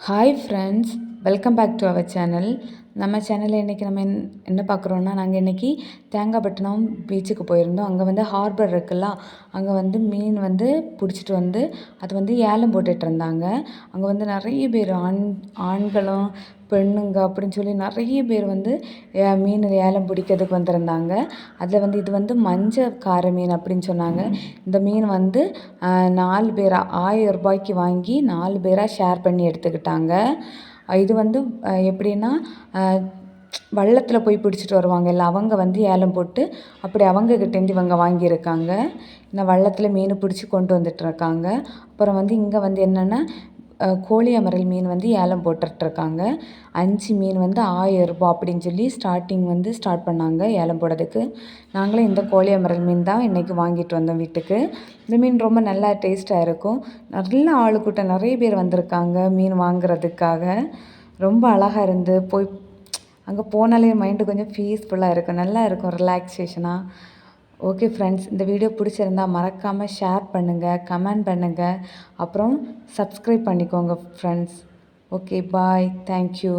Hi friends welcome back to our channel நம்ம சேனலில் இன்றைக்கி நம்ம என் என்ன பார்க்குறோன்னா நாங்கள் இன்றைக்கி தேங்காய்பட்டினம் பீச்சுக்கு போயிருந்தோம். அங்கே வந்து ஹார்பர் இருக்குல்ல அங்கே வந்து மீன் வந்து பிடிச்சிட்டு வந்து அது வந்து ஏலம் போட்டுட்டு இருந்தாங்க. அங்கே வந்து நிறைய பேர் ஆண் ஆண்களும் பெண்ணுங்க அப்படின்னு சொல்லி நிறைய பேர் வந்து மீன் ஏலம் பிடிக்கிறதுக்கு வந்திருந்தாங்க. அதில் வந்து இது வந்து மஞ்சள் கார மீன் அப்படின்னு சொன்னாங்க. இந்த மீன் வந்து நாலு பேராக ஆயிரம் ரூபாய்க்கு வாங்கி நாலு பேராக ஷேர் பண்ணி எடுத்துக்கிட்டாங்க. இது வந்து எப்படின்னா வள்ளத்தில் போய் பிடிச்சிட்டு வருவாங்கல்ல அவங்க வந்து ஏலம் போட்டு அப்படி அவங்கக்கிட்டேருந்து இவங்க வாங்கியிருக்காங்க. இந்த வள்ளத்தில் மீன் பிடிச்சி கொண்டு வந்துட்டுருக்காங்க. அப்புறம் வந்து இங்கே வந்து என்னென்னா கோழி அமரல் மீன் வந்து ஏலம் போட்டுட்ருக்காங்க. அஞ்சு மீன் வந்து ஆயிரரூபா அப்படின்னு சொல்லி ஸ்டார்டிங் வந்து ஸ்டார்ட் பண்ணாங்க ஏலம் போடுறதுக்கு. நாங்களும் இந்த கோழி அமரல் மீன் தான் இன்றைக்கி வாங்கிட்டு வந்தோம் வீட்டுக்கு. இந்த மீன் ரொம்ப நல்லா டேஸ்ட்டாக இருக்கும். நல்ல ஆளுக்கூட்டம் நிறைய பேர் வந்திருக்காங்க மீன் வாங்குறதுக்காக. ரொம்ப அழகாக இருந்து போய் அங்கே போனாலே மைண்டு கொஞ்சம் பீஸ்ஃபுல்லாக இருக்கும். நல்லா இருக்கும் ரிலாக்ஸேஷனாக ஓகே ஃப்ரெண்ட்ஸ் இந்த வீடியோ பிடிச்சிருந்தா மறக்காமல் ஷேர் பண்ணுங்கள் கமெண்ட் பண்ணுங்கள் அப்புறம் சப்ஸ்கிரைப் பண்ணிக்கோங்க ஃப்ரெண்ட்ஸ் ஓகே பாய் தேங்க்யூ